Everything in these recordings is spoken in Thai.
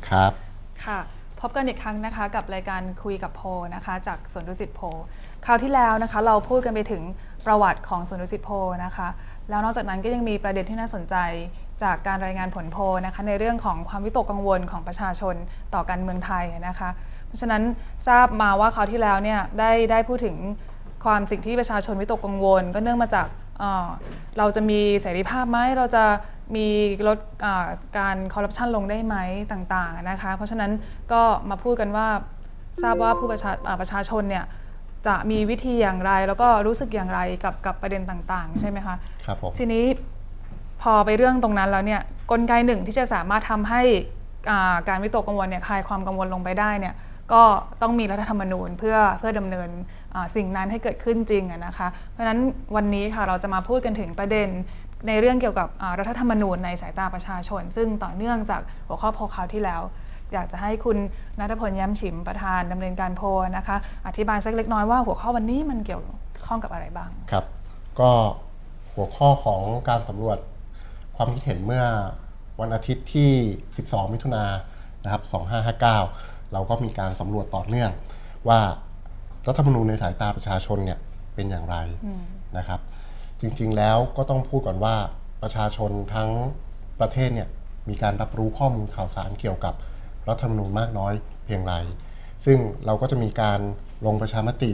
ีค่ะสวัสดีครับ ค่ะ พบกันอีกครั้งนะคะ กับรายการคุยกับโพนะคะ จากสวนดุสิตโพคราวที่แล้วนะคะ เราพูดกันไปถึงประวัติของสวนดุสิตโพนะคะ แล้วนอกจากนั้นก็ยังมีประเด็นที่น่าสนใจจากการรายงานผลโพนะคะ ในเรื่องของความวิตกกังวลของประชาชนต่อการเมืองไทยนะคะ เพราะฉะนั้นทราบมาว่าคราวที่แล้วเนี่ยได้ได้พูดถึงความสิ่งที่ประชาชนวิตกกังวล ก็เนื่องมาจากเราจะมีเสรีภาพไหมเราจะ มีลดอ่าการคอร์รัปชันลงได้ไหมต่างๆนะคะเพราะฉะนั้นก็มาพูดกันว่าทราบว่าผู้ประชาอ่าประชาชนเนี่ยจะมีวิธีอย่างไร แล้วก็รู้สึกอย่างไรกับกับประเด็นต่างๆ ใช่ไหมคะครับผมทีนี้พอไปเรื่องตรงนั้นแล้วเนี่ยกลไกหนึ่งที่จะสามารถทำให้อ่าการวิตกกังวลเนี่ยคลายความกังวลลงไปได้เนี่ยก็ต้องมีรัฐธรรมนูญเพื่อเพื่อดำเนินอ่าสิ่งนั้นให้เกิดขึ้นจริงอะนะคะ เพราะฉะนั้นวันนี้ค่ะเราจะมาพูดกันถึงประเด็น ในเรื่องเกี่ยวกับรัฐธรรมนูญในสายตาประชาชน ซึ่งต่อเนื่องจากหัวข้อโพลคราวที่แล้ว อยากจะให้คุณนัทพลย้ำฉิมประธานดำเนินการโพลนะคะ อธิบายสักเล็กน้อยว่าหัวข้อวันนี้มันเกี่ยวข้องกับอะไรบ้างครับ ก็หัวข้อของการสำรวจความคิดเห็นเมื่อวันอาทิตย์ที่ 12 มิถุนายนนะครับ 2559 เราก็มีการสำรวจต่อเนื่องว่ารัฐธรรมนูญในสายตาประชาชนเนี่ยเป็นอย่างไรนะครับ จริง ๆ แล้วก็ต้องพูดก่อนว่าประชาชนทั้งประเทศเนี่ยมีการรับรู้ข้อมูลข่าวสารเกี่ยวกับรัฐธรรมนูญมากน้อยเพียงไร ซึ่งเราก็จะมีการลงประชามติ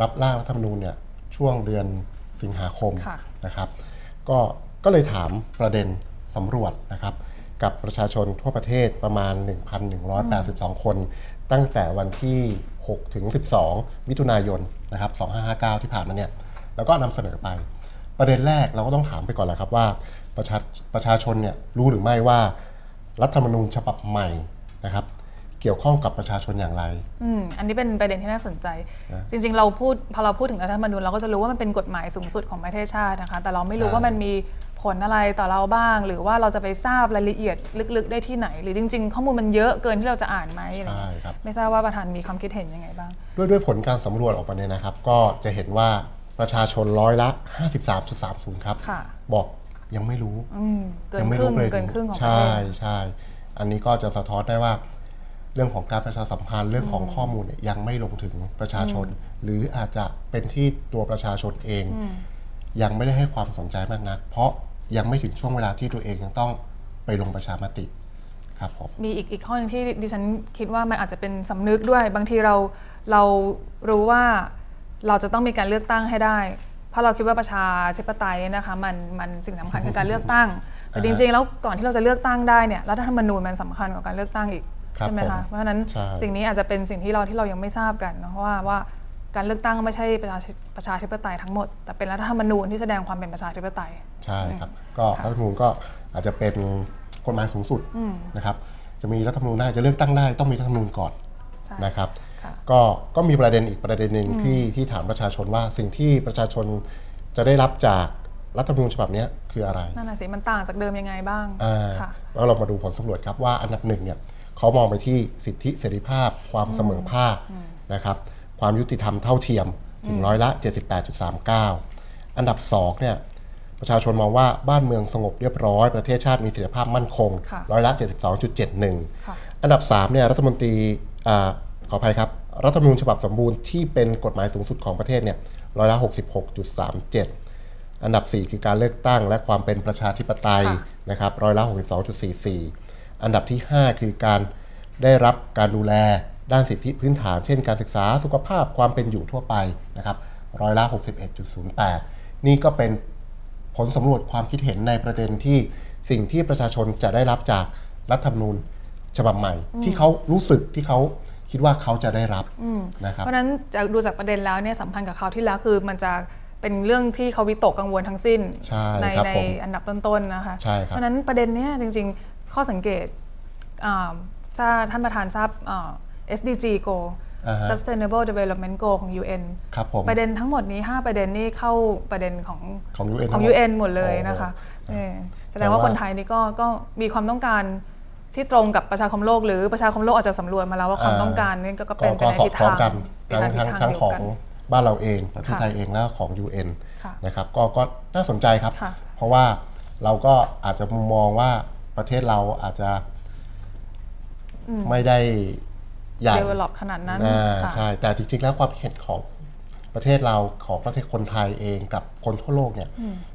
รับร่างรัฐธรรมนูญเนี่ยช่วงเดือนสิงหาคมค่ะนะครับ ก็ก็เลยถามประเด็นสำรวจนะครับ กับประชาชนทั่วประเทศประมาณ 1,182 คน ตั้งแต่วันที่ 6 ถึง 12 มิถุนายนนะครับ 2559 ที่ผ่านมาเนี่ย แล้วก็นำเสนอไป ประเด็นแรกเราก็ต้องถามไปก่อนแหละครับว่าประชาประชาชนเนี่ยรู้หรือไม่ว่า รัฐธรรมนูญฉบับใหม่นะครับ เกี่ยวข้องกับประชาชนอย่างไร อืมอันนี้เป็นประเด็นที่น่าสนใจ นะจริงๆ เราพูดพอเราพูดถึงรัฐธรรมนูญเราก็จะรู้ว่ามันเป็นกฎหมายสูงสุดของประเทศชาตินะคะ แต่เราไม่รู้ใช่ ว่ามันมีผลอะไรต่อเราบ้าง หรือว่าเราจะไปทราบรายละเอียดลึกๆ ได้ที่ไหน หรือจริง ๆ ข้อมูลมันเยอะเกินที่เราจะอ่านไหมอะไรใช่เงี้ยครับ ไม่ทราบว่าประธานมีความคิดเห็นยังไงบ้าง ด้วยด้วยผลการสำรวจออกมาเนี่ยนะครับ ก็จะเห็นว่า ประชาชนร้อยละ 53.30 ครับ ค่ะบอกยังไม่รู้ อืมเกินยังไม่ครึ่งประด็เกินครึ่งของประใช่เทศใช่อันนี้ก็จะสะท้อนได้ว่า เรื่องของการประชาสัมพันธ์เรื่องของข้อมูลเนี่ยยังไม่ลงถึงประชาชน หรืออาจจะเป็นที่ตัวประชาชนเอง ยังไม่ได้ให้ความสนใจมากนัก เพราะยังไม่ถึงช่วงเวลาที่ตัวเองยังต้องไปลงประชามติครับผม มีอีกอีกข้อหนึงที่ดิฉันคิดว่ามันอาจจะเป็นสำนึกด้วย บางทีเราเรารู้ว่า เราจะต้องมีการเลือกตั้งให้ได้ เพราะเราคิดว่าประชาธิปไตยเนี่ยนะคะมันมันสิ่งสำคัญคือการเลือกตั้ง แต่จริงๆ แล้วก่อนที่เราจะเลือกตั้งได้เนี่ยรัฐธรรมนูญมันสำคัญกว่าการเลือกตั้งอีกครับใช่ไหมผมคะเพราะฉะนั้นใช่ สิ่งนี้อาจจะเป็นสิ่งที่เราที่เรายังไม่ทราบกันเนอะว่าว่าการเลือกตั้งไม่ใช่ประชาประชาธิปไตยทั้งหมด แต่เป็นรัฐธรรมนูญที่แสดงความเป็นประชาธิปไตย ใช่ครับ ก็รัฐธรรมนูญก็อาจจะเป็นกฎหมายสูงสุดนะครับ จะมีรัฐธรรมนูญได้จะเลือกตั้งได้ต้องมีรัฐธรรมนูญก่อนใช่ นะครับค่ะ ก็ก็มีประเด็นอีกประเด็นหนึ่งที่ที่ถามประชาชนว่าสิ่งที่ประชาชนจะได้รับจากรัฐธรรมนูญฉบับเนี้ยคืออะไรนั่นน่ะสิมันต่างจากเดิมยังไงบ้างอ่าค่ะแล้วเรามาดูผลสำรวจครับว่าอันดับหนึ่งเนี่ยเขามองไปที่สิทธิเสรีภาพ ความเสมอภาคนะครับความยุติธรรมเท่าเทียมถึงร้อยละ 78.39 อันดับสองเนี่ยประชาชนมองว่าบ้านเมืองสงบเรียบร้อย ประเทศชาติมีเสถียรภาพมั่นคงค่ะร้อยละค่ะ72.71 อันดับ3เนี่ยรัฐมนตรีอ่าขออภัยครับ รัฐธรรมนูญฉบับสมบูรณ์ที่เป็นกฎหมายสูงสุดของประเทศเนี่ยร้อยละ66.37 อันดับ 4 คือการเลือกตั้งและความเป็นประชาธิปไตยค่ะนะครับร้อยละ62.44 อันดับที่ 5 คือการได้รับการดูแลด้านสิทธิพื้นฐาน เช่น การศึกษาสุขภาพความเป็นอยู่ทั่วไปนะครับร้อยละ61.08 นี่ก็เป็นผลสำรวจความคิดเห็นในประเด็นที่สิ่งที่ประชาชนจะได้รับจากรัฐธรรมนูญฉบับใหม่ ที่เขารู้สึกที่เขา คิดว่าเขาจะได้รับนะครับเพราะฉะนั้นจากดูจากประเด็นแล้วเนี่ยสัมพันธ์กับคราวที่แล้วคือมันจะเป็นเรื่องที่เขาวิตกกังวลทั้งสิ้นใช่ในครับในผมอันดับต้นๆนะคะใช่ครับเพราะฉะนั้นประเด็นเนี้ยจริงๆข้อสังเกตอ่าทราบท่านประธานทราบอ่า SDG goal อ่าฮะ Sustainable Development Goal ของ UN ครับผมประเด็นทั้งหมดนี้ 5 ประเด็นนี่เข้าประเด็นของของ UN ของทั้งหมด UN หมดเลยโอ้นะคะโหเออแสดงว่าแต่ว่าคนไทยนี่ก็ก็มีความต้องการ ที่ตรงกับประชาคมโลกหรือประชาคมโลกอาจจะสำรวจมาแล้วว่าความต้องการนี่ก็ก็ก็เป็นไปก็ในสอทิดศคล้อทางงกันไปทั้งในทั้งทิศทาทั้งเดียวของกันบ้านเราเองประเทศค่ะไทยเองและของ UN ค่ะนะครับก็ก็น่าสนใจครับค่ะเพราะว่าเราก็อาจจะมองว่าประเทศเราอาจจะไม่ได้ใหญ่ develop ขนาดนั้นอ่าค่ะใช่แต่จริงๆแล้วความคิดเห็นของประเทศเราของประเทศคนไทยเองกับคนทั่วโลกเนี่ย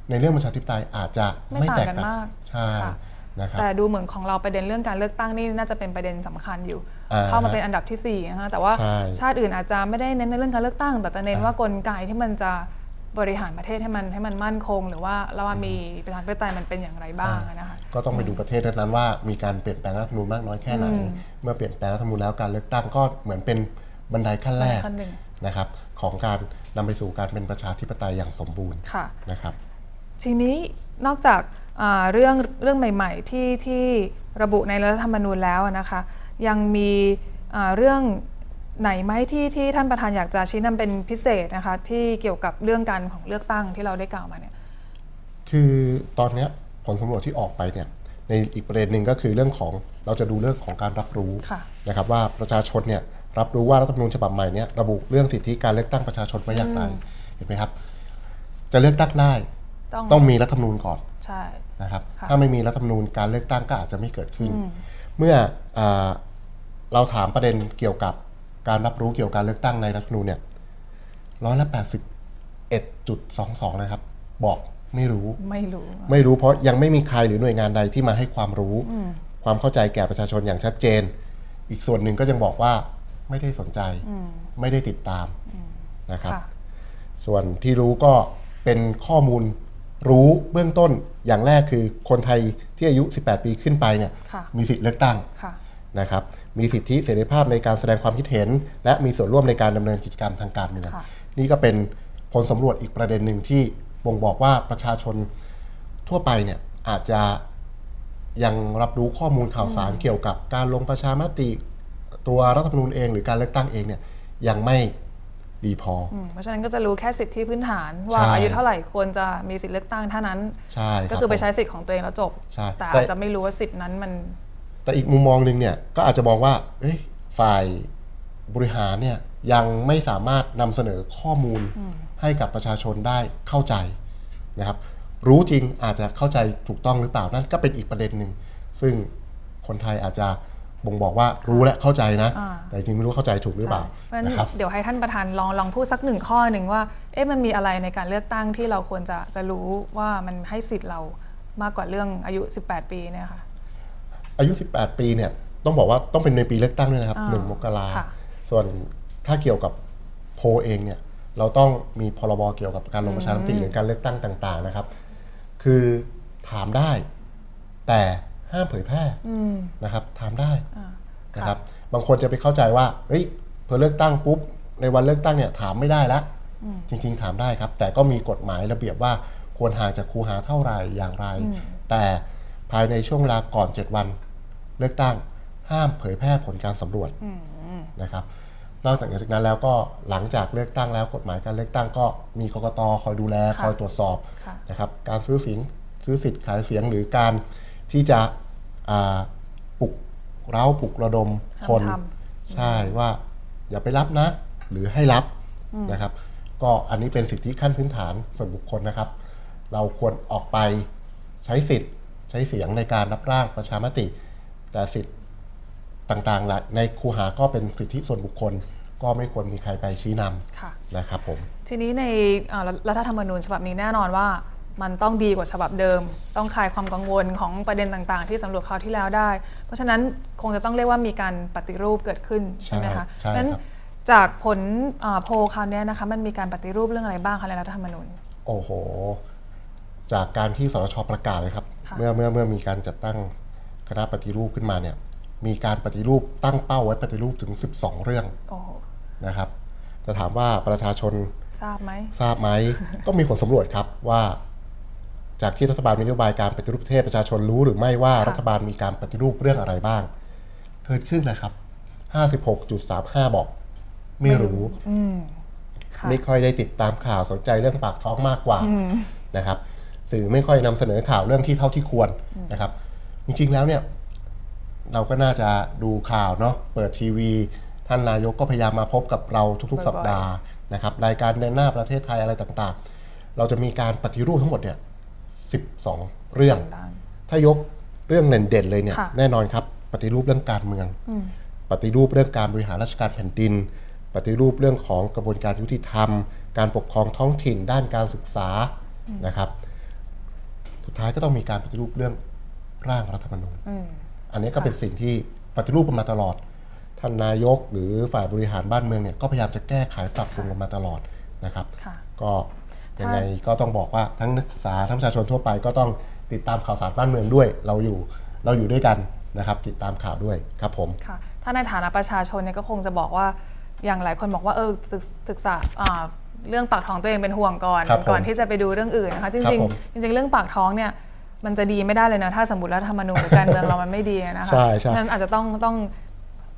ในเรื่องประชาธิปไตยอาจจะไม่ไม่ต่างแตกกันต่างมากใช่ค่ะ นะครับแต่ดูเหมือนของเราประเด็นเรื่องการเลือกตั้งนี่น่าจะเป็นประเด็นสำคัญอยู่อ่าเข้ามาเป็นอันดับที่สี่นะคะแต่ว่าใช่ชาติอื่นอาจจะไม่ได้เน้นในเรื่องการเลือกตั้ง แต่จะเน้นอ่าว่ากลไกที่มันจะบริหารประเทศให้มันให้มันมั่นคง หรือว่าแล้วว่ามีประชาธิปไตยมันเป็นอย่างไรบ้างนะคะก็ต้องไปดูประเทศนั้นๆว่ามีการเปลี่ยนแปลงรัฐธรรมนูญมากน้อยแค่ไหนเมื่อเปลี่ยนแปลงรัฐธรรมนูญแล้วการเลือกตั้งก็เหมือนเป็นบันไดขั้นแรกบันไดขั้นหนึ่งนะครับของการนำไปสู่การเป็นประชาธิปไตยอย่างสมบูรณ์ค่ะนะครับทีนี้ นอกจากอ่าเรื่องเรื่องใหม่ๆ ที่ที่ระบุในรัฐธรรมนูญแล้วนะคะยังมีอ่าเรื่องไหนไหมที่ที่ท่านประธานอยากจะชี้นำเป็นพิเศษนะคะที่เกี่ยวกับเรื่องการของเลือกตั้งที่เราได้กล่าวมาเนี่ยคือตอนเนี้ยผลสำรวจที่ออกไปเนี่ยในอีกประเด็นหนึ่งก็คือเรื่องของเราจะดูเรื่องของการรับรู้ค่ะนะครับว่าประชาชนเนี่ยรับรู้ว่ารัฐธรรมนูญฉบับใหม่เนี่ยระบุเรื่องสิทธิการเลือกตั้งประชาชนไว้อย่างไรเห็นไหมครับ จะเลือกตั้งได้ ต้องต้องมีรัฐธรรมนูญก่อนใช่ นะครับ ค่ะ ถ้าไม่มีรัฐธรรมนูญการเลือกตั้งก็อาจจะไม่เกิดขึ้น เมื่ออาเราถามประเด็นเกี่ยวกับการรับรู้เกี่ยวกับการเลือกตั้งในรัฐธรรมนูญเนี่ยร้อยละแปดสิบเอ็ดจุดสองสองนะครับ บอกไม่รู้ ไม่รู้ ไม่รู้เพราะยังไม่มีใครหรือหน่วยงานใดที่มาให้ความรู้ ความเข้าใจแก่ประชาชนอย่างชัดเจน อีกส่วนหนึ่งก็ยังบอกว่าไม่ได้สนใจ ไม่ได้ติดตามนะครับ ค่ะ ส่วนที่รู้ก็เป็นข้อมูล รู้เบื้องต้นอย่างแรกคือคนไทยที่อายุ 18 ปีขึ้นไปเนี่ยค่ะมีสิทธิเลือกตั้งค่ะนะครับมีสิทธิเสรีภาพในการแสดงความคิดเห็น และมีส่วนร่วมในการดำเนินกิจกรรมทางการเมืองค่ะนี่ก็เป็นผลสำรวจอีกประเด็นหนึ่งที่บ่งบอกว่าประชาชนทั่วไปเนี่ยอาจจะยังรับรู้ข้อมูลข่าวสารเกี่ยวกับการลงประชามติตัวรัฐธรรมนูญเอง หรือการเลือกตั้งเองเนี่ยยังไม่ ดีพอออืมเพราะฉะนั้นก็จะรู้แค่สิทธิพื้นฐาน ว่าใช่อายุเท่าไหร่ควรจะมีสิทธิเลือกตั้งเท่านั้น ใช่รับก็คือไปผมใช้สิทธิ์ของตัวเองแล้วจบ ใช่แต่แต่ อาจจะไม่รู้ว่าสิทธินั้นมัน แต่อีกมุมมองหนึ่งเนี่ยก็อาจจะมองว่าเอ้ยฝ่ายบริหารเนี่ยยังไม่สามารถนำเสนอข้อมูลให้กับประชาชนได้เข้าใจนะครับ รู้จริงอาจจะเข้าใจถูกต้องหรือเปล่านั่นก็เป็นอีกประเด็นหนึ่งซึ่งคนไทยอาจจะ บ่งบอกว่ารู้และเข้าใจนะอ่าแต่จริงไม่รู้เข้าใจถูกหรือเปล่าเพราะฉะนั้นนะครับเดี๋ยวให้ท่านประธานลองลองพูดสักหนึ่งข้อหนึ่งว่าเอ๊ะมันมีอะไรในการเลือกตั้งที่เราควรจะจะรู้ว่ามันให้สิทธิ์เรามากกว่าเรื่องอายุ 18 ปีเนี่ยค่ะอายุ 18 ปีเนี่ยต้องบอกว่าต้องเป็นในปีเลือกตั้งด้วยนะครับอ่าหนึ่งมกราค่ะส่วนถ้าเกี่ยวกับโพลเองเนี่ยเราต้องมีพรบเกี่ยวกับการลงประชามติหรือการเลือกตั้งต่าง ๆ นะครับ คือถามได้ แต่ ห้ามเผยแพร่นะครับถามได้อ่านะครับบางคนจะไปเข้าใจว่าเฮ้ยพอเลือกตั้งปุ๊บในวันเลือกตั้งเนี่ยถามไม่ได้ละจริง ๆ ถามได้ครับ แต่ก็มีกฎหมายระเบียบว่าควรห่างจากคูหาเท่าไหร่อย่างไร แต่ภายในช่วงเวลาก่อน 7 วัน เลือกตั้งห้ามเผยแพร่ผลการสำรวจนะครับนอกจากนั้นแล้วก็หลังจากเลือกตั้งแล้วกฎหมายการเลือกตั้งก็มีกกตคอยดูแลค่ะคอยตรวจสอบค่ะนะครับการซื้อเสินซื้อสิทธิ์ขายเสียงหรือการที่จะอ่า ปลุกเร้าปลุกระดมคนห้ามทใช่ว่าอย่าไปรับนะ หรือให้รับนะครับ ก็อันนี้เป็นสิทธิขั้นพื้นฐานส่วนบุคคลนะครับ เราควรออกไปใช้สิทธิ์ใช้เสียงในการรับร่างประชามติ แต่สิทธิ์ต่างๆละในคูหาก็เป็นสิทธิส่วนบุคคล ก็ไม่ควรมีใครไปชี้นค่ะำนะครับผมทีนี้ในเอ่อรัฐธรรมนูญฉบับนี้แน่นอนว่า มันต้องดีกว่าฉบับเดิม ต้องคลายความกังวลของประเด็นต่างๆ ที่สำรวจคราวที่แล้วได้ เพราะฉะนั้นคงจะต้องเรียกว่ามีการปฏิรูปเกิดขึ้นใช่ไหมคะใช่งั้นครับ จากผลเอ่อโพลคราวเนี้ยนะคะมันมีการปฏิรูปเรื่องอะไรบ้างคะในรัฐธรรมนูญ โอ้โห จากการที่สรชประกาศเลยครับ ค่ะ เมื่อเมื่อเมื่อมีการจัดตั้งคณะปฏิรูปขึ้นมาเนี่ย มีการปฏิรูปตั้งเป้าไว้ปฏิรูปถึง 12 เรื่องโอ้โหนะครับ จะถามว่าประชาชนทราบไหม ทราบไหม ก็มีผลสำรวจครับว่า จากที่รัฐบาลมีนโยบายการปฏิรูปประเทศประชาชนรู้หรือไม่ว่าค่ะรัฐบาลมีการปฏิรูปเรื่องอะไรบ้าง เกิดขึ้นเลยครับ 56.35 บอก ไม่รู้ค่ะไม่ค่อยได้ติดตามข่าวสนใจเรื่องปากท้องมากกว่านะครับ สื่อไม่ค่อยนำเสนอข่าวเรื่องที่เท่าที่ควรนะครับ จริงๆแล้วเนี่ย เราก็น่าจะดูข่าวเนาะเปิดทีวี ท่านนายกก็พยายามมาพบกับเราทุกบ่อยๆๆสัปดาห์นะครับ รายการเดินหน้าประเทศไทยอะไรต่างๆ เราจะมีการปฏิรูปทั้งหมดเนี่ย 12 เรื่องด้านถ้ายกเรื่องเด่นๆเลยเนี่ยค่ะแน่นอนครับปฏิรูปเรื่องการเมืองอืมปฏิรูปเรื่องการบริหารราชการแผ่นดิน ปฏิรูปเรื่องของกระบวนการยุติธรรม การปกครองท้องถิ่นด้านการศึกษานะครับสุดท้ายก็ต้องมีการปฏิรูปเรื่องร่างรัฐธรรมนูญอืมอันนี้ก็เป็นสิ่งที่ปฏิรูปกันมาตลอด ท่านนายกหรือฝ่ายบริหารบ้านเมืองเนี่ยก็พยายามจะแก้ไขปรับปรุงกันมาตลอดนะครับค่ะก็ ยังไงก็ต้องบอกว่าทั้งนักศึกษาทั้งประชาชนทั่วไปก็ต้องติดตามข่าวสารบ้านเมืองด้วย เราอยู่เราอยู่ด้วยกันนะครับติดตามข่าวด้วยครับผมค่ะถ้าในฐานะประชาชนเนี่ยก็คงจะบอกว่าอย่างหลายคนบอกว่าเออศึกศึกษาอ่าเรื่องปากท้องตัวเองเป็นห่วงก่อนครับผมก่อนที่จะไปดูเรื่องอื่นนะคะจครับริงผมๆจริงๆเรื่องปากท้องเนี่ยมันจะดีไม่ได้เลยนะถ้าสมมติรัฐธรรมนูญหรือการเมืองเรามันไม่ดีนะคะใช่ใช่เพราะฉะนั้นอาจจะต้องต้อง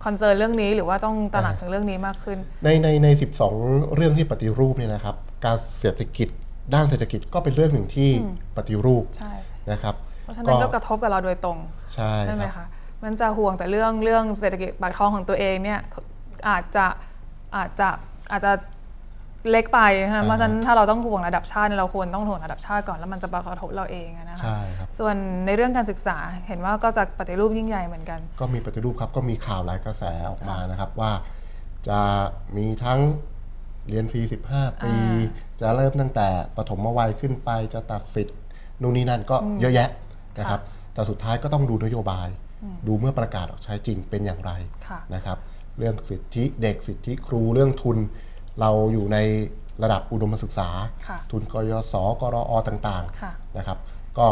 คอนเซิร์นเรื่องนี้หรือว่าต้องตระหนักถึงเรื่องนี้มากขึ้น ในในใน 12 เรื่องที่ปฏิรูปเนี่ยนะครับ การเศรษฐกิจด้านเศรษฐกิจก็เป็นเรื่องหนึ่งที่ปฏิรูปใช่นะครับ เพราะฉะนั้นก็กระทบกับเราโดยตรงใช่ใช่ไหมครับคะมันจะห่วงแต่เรื่องเรื่องเศรษฐกิจปากท้องของตัวเองเนี่ยอาจจะอาจจะอาจจะ เล็กไปนะคะเพราะฉะนั้นถ้าเราต้องห่วงระดับชาติเนี่ยเราควรต้องห่วงระดับชาติก่อนแล้วมันจะกระทบเราเองอะนะคะใช่ครับ ส่วนในเรื่องการศึกษาเห็นว่าก็จะปฏิรูปยิ่งใหญ่เหมือนกัน ก็มีปฏิรูปครับก็มีข่าวหลายกระแสออกมานะครับว่า จะมีทั้งเรียนฟรี 15 ปี จะเริ่มตั้งแต่ปฐมวัยขึ้นไปจะตัดสิทธิ์นู่นนี่นั่นก็เยอะแยะนะครับ แต่สุดท้ายก็ต้องดูนโยบาย ดูเมื่อประกาศออกใช้จริงเป็นอย่างไรค่ะนะครับ เรื่องสิทธิเด็กสิทธิครูเรื่องทุน เราอยู่ในระดับอุดมศึกษาค่ะทุนกยศกรอต่างค่ะๆนะครับ ก็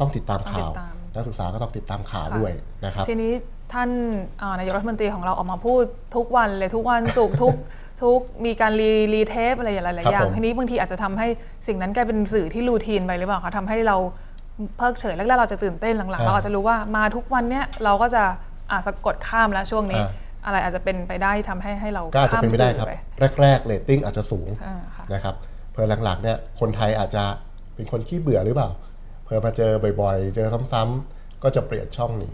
ต้องติดตามข่าวต้องติดตามนักศึกษาก็ต้องติดตามข่าวค่ะด้วยนะครับ ทีนี้ท่านเอ่อนายกรัฐมนตรีของเราออกมาพูดทุกวันเลยทุกวันศุกร์ทุกทุกมีการรีรีเทปอะไรหลายๆครับอย่างผมทีนี้บางทีอาจจะทำให้สิ่งนั้นกลายเป็นสื่อที่รูทีนไปหรือเปล่าคะทำให้เราเพิกเฉยแรกๆเราจะตื่นเต้นหลังๆเราอาจจะรู้ว่ามาทุกวันเนี้ยเราก็จะอาจสะกดข้ามแล้วช่วงนี้ อะไรอาจจะเป็นไปได้ที่ทำให้ให้เราก็อาจจะข้ามเป็นไปได้สื่อครับไปแรกๆเรตติ้งอาจจะสูง อ่าค่ะ นะครับเพอหลังๆเนี่ยคนไทยอาจจะเป็นคนขี้เบื่อหรือเปล่า เพอมาเจอบ่อยๆ เจอซ้ำๆก็จะเปลี่ยนช่องหนี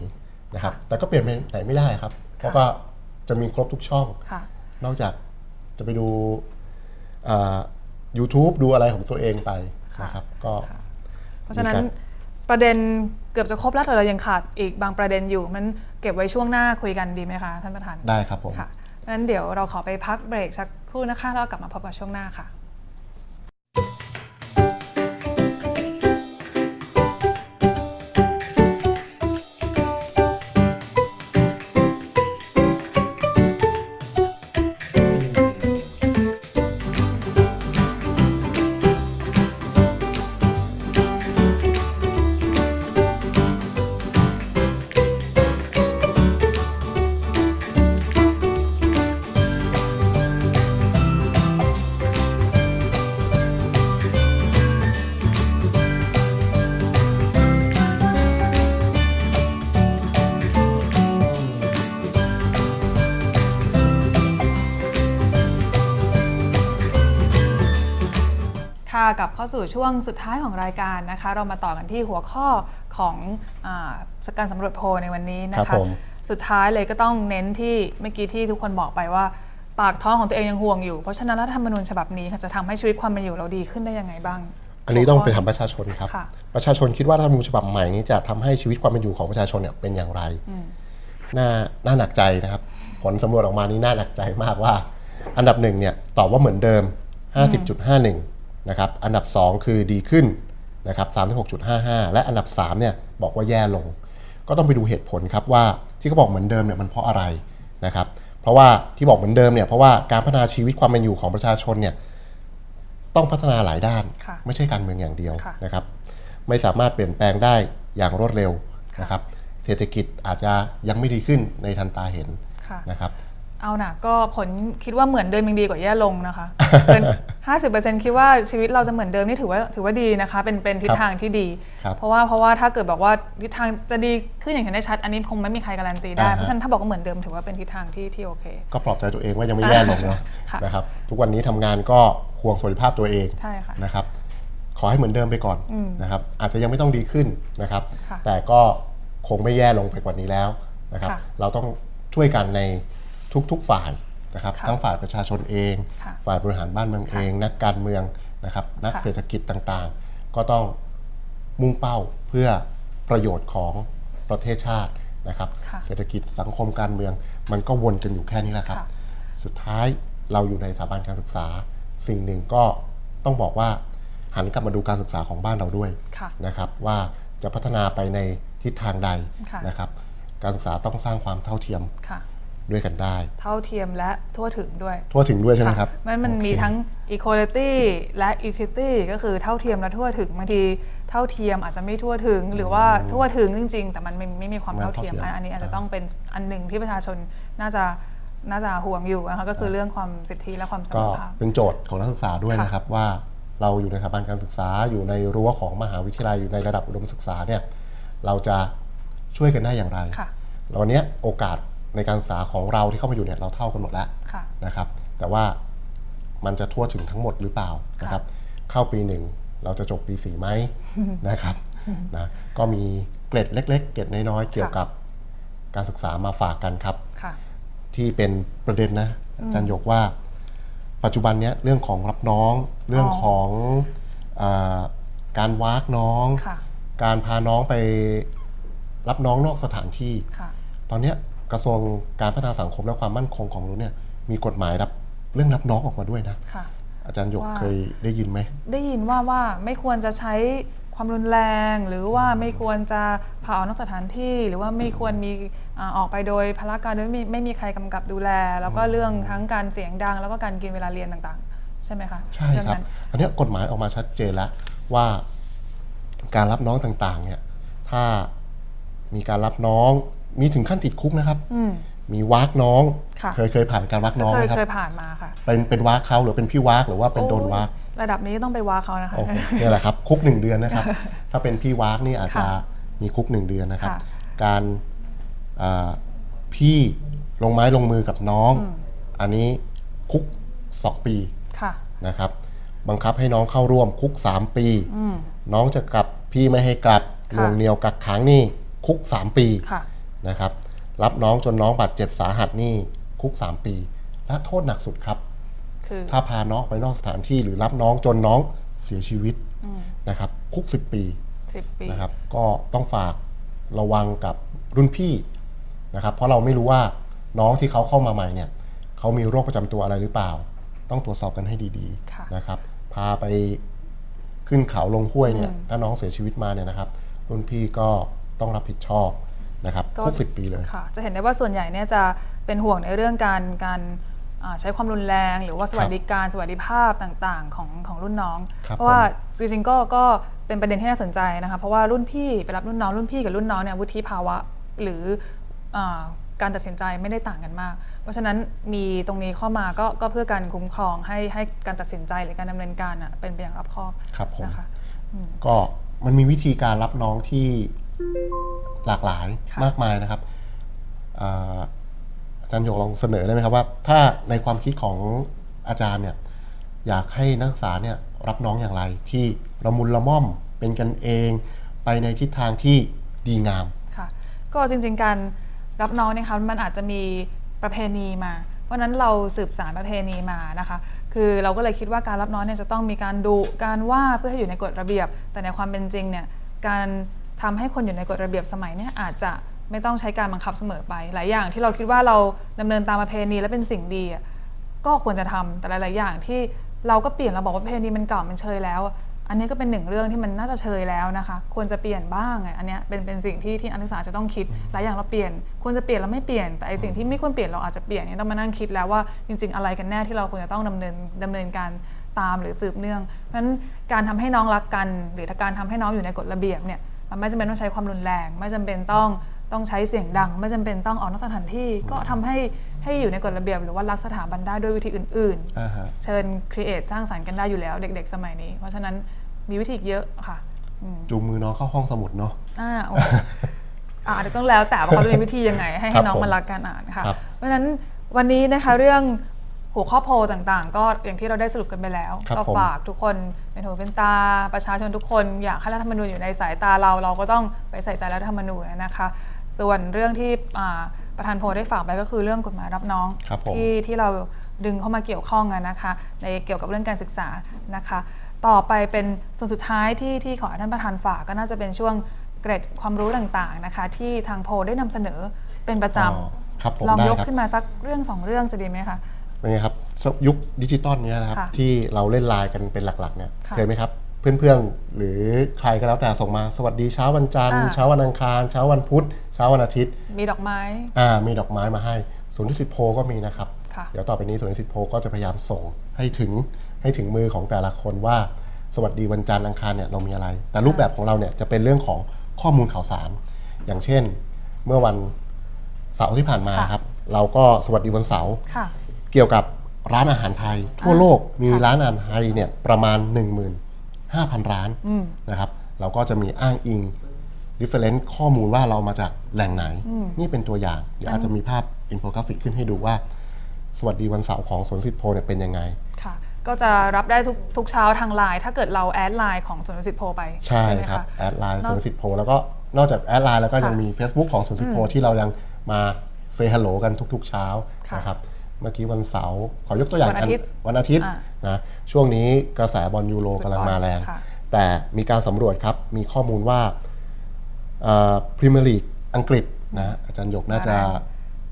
นะครับค่ะแต่ก็เปลี่ยนไปไหนไม่ได้ครับ เพราะว่าจะมีครบทุกช่อง ค่ะ นอกจากจะไปดูอ่า YouTube ดูอะไรของตัวเองไปค่ะนะครับก็ เพราะฉะนั้นมีการประเด็นเกือบจะครบแล้วแต่เรายังขาดอีกบางประเด็นอยู่มัน เก็บไว้ช่วงหน้าคุยกันดีไหมคะท่านประธานได้ครับผมค่ะงั้นเดี๋ยวเราขอไปพักเบรกสักครู่นะคะแล้วกลับมาพบกันช่วงหน้าค่ะ เข้าสู่ช่วงสุดท้ายของรายการนะคะ เรามาต่อกันที่หัวข้อของอาการสำรวจโพลในวันนี้นะครัคะบผมสุดท้ายเลยก็ต้องเน้นที่เมื่อกี้ที่ทุกคนบอกไปว่า ปากท้องของตัวเองยังห่วงอยู่ เพราะฉะนั้นรัฐธรรมนูญฉบับนี้ค่ะจะทำให้ชีวิตความเป็นอยู่เราดีขึ้นได้ยังไงบ้าง อันนี้ต้องไปถามประชาชนครับค่ะประชาชนคิดว่ารัฐธรรมนูญฉบับใหม่นี้จะทำให้ชีวิตความเป็นอยู่ของประชาชนเนี่ยเป็นอย่างไรน่าน่าหนักใจนะครับ ผลสำรวจออกมานี้น่าหนักใจมากว่า อันดับหนึ่งเนี่ยตอบว่าเหมือนเดิม 50.51 นะครับอันดับ 2 คือดีขึ้นนะครับ36.55 และอันดับ3เนี่ยบอกว่าแย่ลง ก็ต้องไปดูเหตุผลครับว่าที่เขาบอกเหมือนเดิมเนี่ยมันเพราะอะไรนะครับเพราะว่าที่บอกเหมือนเดิมเนี่ยเพราะว่าการพัฒนาชีวิตความเป็นอยู่ของประชาชนเนี่ยต้องพัฒนาหลายด้านค่ะไม่ใช่การเมืองอย่างเดียวค่ะนะครับไม่สามารถเปลี่ยนแปลงได้อย่างรวดเร็วค่ะนะครับเศรษฐกิจอาจจะยังไม่ดีขึ้นในทันตาเห็นค่ะนะครับ เอาหนะก็ผลคิดว่าเหมือนเดิมยังดีกว่าแย่ลงนะคะเป็น50%คิดว่าชีวิตเราจะเหมือนเดิมนี่ถือว่าถือว่าดีนะคะ เป็นเป็นทิศครับทางที่ดีครับเพราะว่าเพราะว่าถ้าเกิดบอกว่าทิศทางจะดีขึ้นอย่างเห็นได้ชัด อันนี้คงไม่มีใครการันตีได้อ่าฮะเพราะฉะนั้นถ้าบอกว่าเหมือนเดิมถือว่าเป็นทิศทางที่ที่โอเค ก็ปลอบใจตัวเองว่ายังไม่แย่ลงเนาะค่ะนะครับทุกวันนี้ทำงานก็ห่วงสวัสดิภาพตัวเองใช่ค่ะนะครับขอให้เหมือนเดิมไปก่อนอืมนะครับอาจจะยังไม่ต้องดีขึ้นนะครับค่ะแต่ก็คงไม่แย่ลงไปกว่านี้แล้วนะครับค่ะเราต้องช่วยกันใน ทุกๆฝ่ายนะครับค่ะทั้งฝ่ายประชาชนเองค่ะฝ่ายบริหารบ้านเมืองเอง นักการเมืองนะครับนักค่ะเศรษฐกิจต่างๆ ก็ต้องมุ่งเป้าเพื่อประโยชน์ของประเทศชาตินะครับค่ะเศรษฐกิจสังคมการเมือง มันก็วนกันอยู่แค่นี้แหละครับค่ะสุดท้ายเราอยู่ในสถาบันการศึกษา สิ่งหนึ่งก็ต้องบอกว่าหันกลับมาดูการศึกษาของบ้านเราด้วยค่ะนะครับ ว่าจะพัฒนาไปในทิศทางใดค่ะนะครับ การศึกษาต้องสร้างความเท่าเทียมค่ะ ด้วยกันได้ เท่าเทียมและทั่วถึงด้วย ทั่วถึงด้วยใช่ไหมครับมันมันโอเคมีทั้ง equality และ equity ก็คือเท่าเทียมและทั่วถึงบางทีเท่าเทียมอาจจะไม่ทั่วถึง หรือว่าทั่วถึงจริง ๆ แต่มันไม่ไม่มีความไม่เท่าเทียมเท่าเทียมอันอันนี้อาจจะอ่าต้องเป็นอันหนึ่งที่ประชาชนน่าจะน่าจะห่วงอยู่นะคะก็คือเรื่องความสิทธิและความเสมก็อภาคเป็นโจทย์ของนักศึกษาด้วยค่ะนะครับว่าเราอยู่ในสถาบันการศึกษาอยู่ในรั้วของมหาวิทยาลัยอยู่ในระดับอุดมศึกษาเนี่ยเราจะช่วยกันได้อย่างไรค่ะแล้ววันเนี้ยโอกาส ในการศึกษาของเราที่เข้ามาอยู่เนี่ยเราเท่ากันหมดแล้วค่ะนะครับ แต่ว่ามันจะทั่วถึงทั้งหมดหรือเปล่านะครับ เข้าปีหนึ่งเราจะจบปีสี่ไหมนะครับนะก็มีเกร็ดเล็ก ๆ เกร็ดน้อยๆเกี่ยวกับการศึกษามาฝากกันครับค่ะที่เป็นประเด็นนะอาจารย์หยกว่า ปัจจุบันเนี้ยเรื่องของรับน้อง เรื่องของอาการวากน้องค่ะการพาน้องไปรับน้องนอกสถานที่ค่ะตอนเนี้ย กระทรวงการพัฒนาสังคมและความมั่นคงของมนุษย์เนี่ยมีกฎหมายรับเรื่องรับน้องออกมาด้วยนะค่ะ อาจารย์หยกว่า เคยได้ยินไหม ได้ยินว่าว่าไม่ควรจะใช้ความรุนแรง หรือว่าไม่ควรจะพาออกนอกสถานที่ หรือว่าไม่ควรมีอาออกไปโดยพละการโดยไม่มีไม่มีใครกำกับดูแล แล้วก็เรื่องทั้งการเสียงดัง แล้วก็การกินเวลาเรียนต่างๆ ใช่ไหมคะใช่เองครับ นั้นอันเนี้ยกฎหมายออกมาชัดเจนแล้วว่าการรับน้องต่างๆเนี่ยถ้ามีการรับน้อง มีถึงขั้นติดคุกนะครับ อืม มีวากน้อง ค่ะ เคยเคยผ่านการวากน้องเคไหยมครับเคยผ่านมาค่ะเป็นเป็นวากเขาหรือเป็นพี่วากหรือว่าเป็นโดนวาก โอ้ยระดับนี้ต้องไปว่าเขานะคะ โอเคนี่แหละครับ คุกหนึ่งเดือนนะครับ ถ้าเป็นพี่วากนี่อาจจะค่ะมีคุกหนึ่งเดือนนะครับ ค่ะ การอ่าพี่ลงไม้ลงมือกับน้อง อันนี้คุกสองปีค่ะ นะครับ บังคับให้น้องเข้าร่วมคุก 3 ปี อืม น้องจะกลับพี่ไม่ให้กลับค่ะ หน่วงเหนียวกักขังนี่คุก 3 ปี ค่ะ นะครับ รับน้องจนน้องบาดเจ็บสาหัสนี่คุก 3 ปี และโทษหนักสุดครับคือถ้าพาน้องไปนอกสถานที่หรือรับน้องจนน้องเสียชีวิตนะครับ คุก 10 ปีสิบปีนะครับ ก็ต้องฝากระวังกับรุ่นพี่นะครับ เพราะเราไม่รู้ว่าน้องที่เขาเข้ามาใหม่เนี่ยเขามีโรคประจำตัวอะไรหรือเปล่า ต้องตรวจสอบกันให้ดีค่ะๆนะครับ พาไปขึ้นเขาลงห้วยเนี่ย ถ้าน้องเสียชีวิตมาเนี่ยนะครับ รุ่นพี่ก็ต้องรับผิดชอบ นะครับก็คุกสิปีเลยค่ะจะเห็นได้ว่าส่วนใหญ่เนี่ยจะเป็นห่วงในเรื่องการการอ่าใช้ความรุนแรง หรือว่าสวัสดิการสวัสดิภาพต่างๆ ของของรุ่นน้องครับเพราะว่าผมจริงๆก็ก็เป็นประเด็นที่น่าสนใจนะคะเพราะว่ารุ่นพี่ไปรับรุ่นน้องรุ่นพี่กับรุ่นน้องเนี่ยวุฒิภาวะหรืออาการตัดสินใจไม่ได้ต่างกันมาก เพราะฉะนั้นมีตรงนี้เข้ามาก็ก็เพื่อการคุ้มครองให้ให้การตัดสินใจหรือการดำเนินการอะเป็นไปอย่างรอบคอบครับผมนะคะอืมก็มันมีวิธีการรับน้องที่ หลากหลายค่ะ มากมายนะครับอ่าอาจารย์หยกลองเสนอได้ไหมครับว่า ถ้าในความคิดของอาจารย์เนี่ยอยากให้นักศึกษาเนี่ยรับน้องอย่างไรที่ละมุนละม่อมเป็นกันเอง ไปในทิศทางที่ดีงาม ค่ะก็จริงๆการรับน้องเนี่ยค่ะมันอาจจะมีประเพณีมา เพราะฉะนั้นเราสืบสารประเพณีมานะคะ คือเราก็เลยคิดว่าการรับน้องเนี่ยจะต้องมีการดุการว่าเพื่อให้อยู่ในกฎระเบียบ แต่ในความเป็นจริงเนี่ยการ ทำให้คนอยู่ในกฎระเบียบสมัยเนี่ยอาจจะไม่ต้องใช้การบังคับเสมอไป หลายอย่างที่เราคิดว่าเราดำเนินตามประเพณีและเป็นสิ่งดีอะก็ควรจะทำแต่หลาย ๆ อย่างที่เราก็เปลี่ยนเราบอกว่าประเพณีมันเก่ามันเชยแล้ว อันนี้ก็เป็นหนึ่งเรื่องที่มันน่าจะเชยแล้วนะคะ ควรจะเปลี่ยนบ้างไงอันเนี้ยเป็นเป็นสิ่งที่ที่นักศึกษาจะต้องคิด หลายอย่างเราเปลี่ยน ควรจะเปลี่ยนเราไม่เปลี่ยนแต่ไอสิ่งที่ไม่ควรเปลี่ยนเราอาจจะเปลี่ยนเนี่ยต้องมานั่งคิดแล้วว่าจริง ๆ อะไรกันแน่ที่เราควรจะต้องดำเนินดำเนินการตามหรือสืบเนื่องเพราะฉะนั้นการทำให้น้องรักกัน หรือการทำให้น้องอยู่ในกฎระเบียบเนี่ย มันไม่จำเป็นต้องใช้ความรุนแรง ไม่จำเป็นต้องต้องใช้เสียงดัง ไม่จำเป็นต้องออกนอกสถานที่ก็ทำให้ให้อยู่ในกฎระเบียบ หรือว่ารักสถาบันได้ด้วยวิธีอื่นๆอ่าฮะเชิญครีเอทสร้างสรรค์กันได้อยู่แล้วเด็ก ๆ สมัยนี้ เพราะฉะนั้นมีวิธีอีกเยอะค่ะอืมจูงมือน้องเข้าห้องสมุดเนาะอ่าโอเคอ่าเดี๋ยวต้องแล้วแต่ว่าเขาจะมีวิธียังไง ให้ครัให้บน้องผมมันรักการอ่านค่ะครับเพราะฉะนั้นวันนี้นะคะเรื่อง หัวข้อโพลต่างๆ ก็อย่างที่เราได้สรุปกันไปแล้วครับก็ผม ฝากทุกคนเป็นหูเป็นตา ประชาชนทุกคนอยากให้รัฐธรรมนูญอยู่ในสายตาเรา เราก็ต้องไปใส่ใจรัฐธรรมนูญนะคะ ส่วนเรื่องที่อ่าประธานโพลได้ฝากไปก็คือเรื่องกฎหมายรับน้อง ครับผม ที่ที่เราดึงเข้ามาเกี่ยวข้องกันนะคะ ในเกี่ยวกับเรื่องการศึกษานะคะ ต่อไปเป็นส่วนสุดท้ายที่ที่ขอให้ท่านประธานฝากก็น่าจะเป็นช่วงเกร็ดความรู้ต่างๆนะคะ ที่ทางโพลได้นำเสนอเป็นประจอ๋อครับผมำลองได้ยกครับ ขึ้นมาสักเรื่องสองเรื่องจะดีไหมคะ เป็นไงครับยุคดิจิตอลเนี้ยนะครับ ค่ะที่เราเล่นไลน์กันเป็นหลักๆเนี่ยค่ะเคยไหมครับ เพื่อนๆ หรือใครก็แล้วแต่ส่งมาสวัสดีเช้าวันจันทร์อ่า เช้าวันอังคาร เช้าวันพุธ เช้าวันอาทิตย์มีดอกไม้ อ่ามีดอกไม้มาให้ศูนย์นิสิตโพลก็มีนะครับ ค่ะเดี๋ยวต่อไปนี้ศูนย์นิสิตโพลก็จะพยายามส่งให้ถึงให้ถึงมือของแต่ละคนว่า สวัสดีวันจันทร์อังคารเนี่ยเรามีอะไร แต่รูปแบบของเราเนี่ยจะเป็นเรื่องของข้อมูลข่าวสาร อย่างเช่น เมื่อวันเสาร์ที่ผ่านมาค่ะ ครับ เราก็สวัสดีวันเสาร์ ค่ะ เกี่ยวกับร้านอาหารไทย ทั่วโลกมีค่ะร้านอาหารไทยเนี่ยประมาณ 15,000 ร้านนะครับ เราก็จะมีอ้างอิง reference ข้อมูลว่าเรามาจากแหล่งไหน นี่เป็นตัวอย่าง เดี๋ยวอาจจะมีภาพอินโฟกราฟิกขึ้นให้ดูว่า สวัสดีวันเสาร์ของสวนสิทธิโพเนี่ยเป็นยังไงค่ะก็จะรับได้ทุกทุกเช้าทางไลน์ถ้าเกิดเราแอดไลน์ของสวนดุสิตโพไปใช่ไหมครับคะแอดไลน์นอกสวนสิทธิโพแล้วก็นอกจากแอดไลน์แล้วก็ยังค่ะมี Facebook ของสวนสิทธิโพที่เรายังมาเซฮัลโหลกันทุก ๆ เช้าค่ะนะครับ เมื่อกี้วันเสาร์ขอยกตัวอย่างวันอาทิตย์วันอาทิตย์อ่านะช่วงนี้กระแสบอลยูโรกำลังมาแรงค่ะแต่มีการสำรวจครับ มีข้อมูลว่าพรีเมียร์ลีกอังกฤษนะอาจารย์หยกน่าจะ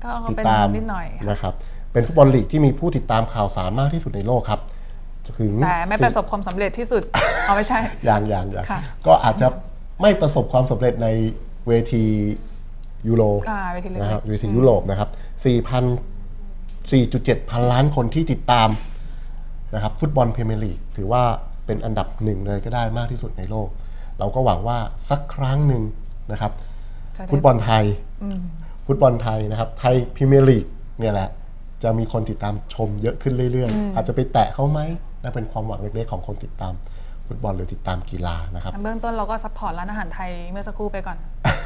ก็ติดเป็นตามนิดหน่อยค่ะนะครับเป็นฟุตบอลลีกที่มีผู้ติดตามข่าวสารมากที่สุดในโลกครับถึงแต่ไม่สิประสบความสำเร็จที่สุดเอาไม่ใช่อย่างอย่างอย่างค่ะก็อาจจะไม่ประสบความสำเร็จในเวทียูโรอ่าเวทีเล็กๆนะครับเวทียุโรปนะครับ4,000 4.7 พันล้านคนที่ติดตามนะครับฟุตบอลพรีเมียร์ลีกถือว่าเป็นอันดับหนึ่งเลยก็ได้มากที่สุดในโลก เราก็หวังว่าสักครั้งหนึ่งนะครับจะได้ฟุตบอลไทยฟุตบอลไทยนะครับไทยพรีเมียร์ลีกเนี่ยแหละจะมีคนติดตามชมเยอะขึ้นเรื่อยๆ อาจจะไปแตะเขาไหมนะเป็นความหวังเล็กๆของคนติดตามฟุตบอลหรือติดตามกีฬานะครับเบื้องต้นเราก็ซัพพอร์ตร้านอาหารไทยเมื่อสักครู่ไปก่อน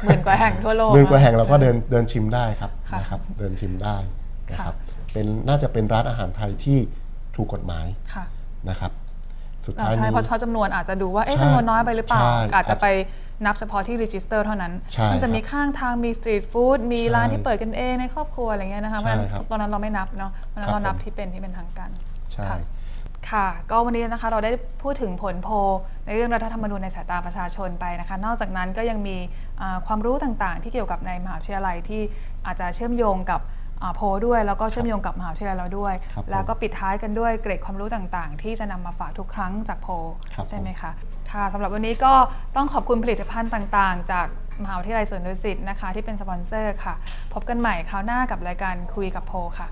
หมื่นกว่าแห่งทั่วโลกหมื่นกว่าะแห่งเราก็เดินเดินชิมได้ครับค่ะนะครับเดินชิมได้นะครับค่ะ เป็นน่าจะเป็นร้านอาหารไทยที่ถูกกฎหมายค่ะนะครับ สุดอ่าท้ายใช่นี้ เพราะเฉพาะจำนวนอาจจะดูว่าเอ๊ะใช่จำนวนน้อยไปหรือเปล่า ใช่อาจจะไปนับเฉพาะที่รีจิสเตอร์เท่านั้น ใช่มัจะมีครับข้างทางมีสตรีทฟู้ดมีใช่ร้านที่เปิดกันเองในครอบครัวอะไรเงี้ยนะคะเพราะฉะนั้นใช่ครับตอนนั้นเราไม่นับเนาะเพราะฉะนั้นครับเรานับผม ที่เป็นที่เป็นทางการ ใช่ ค่ะ ค่ะ ก็วันนี้นะคะเราได้พูดถึงผลโพลในเรื่องรัฐธรรมนูญในสายตาประชาชนไปนะคะ นอกจากนั้นก็ยังมีอ่าความรู้ต่างๆ ที่เกี่ยวกับในมหาวิทยาลัยที่อาจจะเชื่อมโยงกับอ่า โพลด้วยแล้วก็เชื่อมโยงกับมหาวิทยาลัยเราด้วย ครับผมแล้วก็ปิดท้ายกันด้วยเกร็ดความรู้ต่างๆ ที่จะนำมาฝากทุกครั้งจากโพลครับ ใช่ไหมคะค่ะสำหรับวันนี้ก็ต้องขอบคุณผลิตภัณฑ์ต่างๆ จากมหาวิทยาลัยสวนดุสิตนะคะ ที่เป็นสปอนเซอร์ค่ะ พบกันใหม่คราวหน้ากับรายการคุยกับโพลค่ะ